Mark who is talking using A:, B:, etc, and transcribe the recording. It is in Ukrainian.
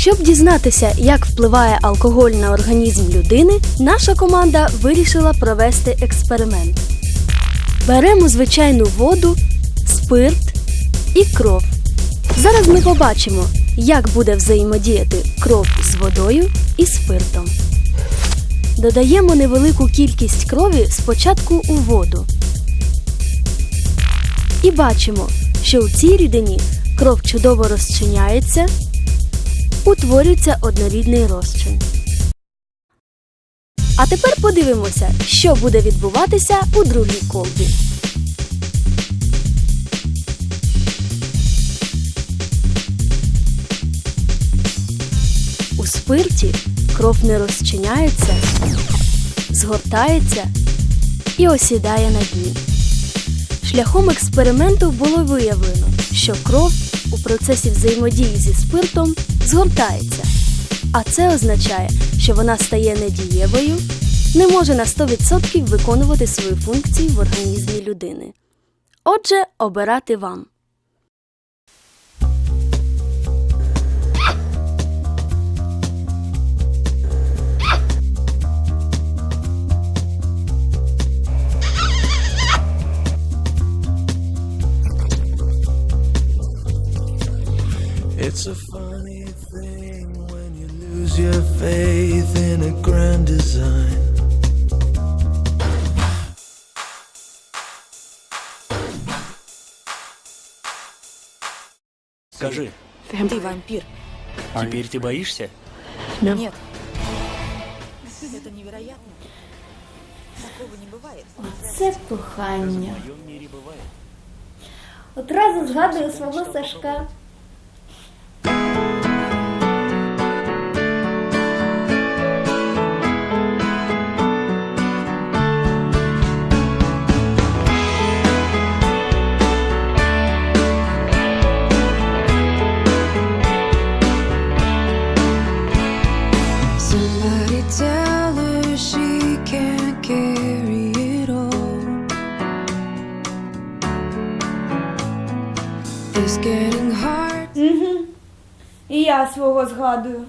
A: Щоб дізнатися, як впливає алкоголь на організм людини, наша команда вирішила провести експеримент. Беремо звичайну воду, спирт і кров. Зараз ми побачимо, як буде взаємодіяти кров з водою і спиртом. Додаємо невелику кількість крові спочатку у воду. І бачимо, що у цій рідині кров чудово розчиняється, утворюється однорідний розчин. А тепер подивимося, що буде відбуватися у другій колбі. У спирті кров не розчиняється, згортається і осідає на дні. Шляхом експерименту було виявлено, що кров у процесі взаємодії зі спиртом згортається, а це означає, що вона стає недієвою, не може на 100% виконувати свої функції в організмі людини. Отже, обирати вам.
B: It's a funny thing when you lose your faith in a grand design.
C: Скажи,
D: Ты вампир.
C: теперь ты боишься?
D: Нет. Это невероятно. Такого не бывает.
E: Це кохання. Одразу згадую свого Сашка. Свого згадую.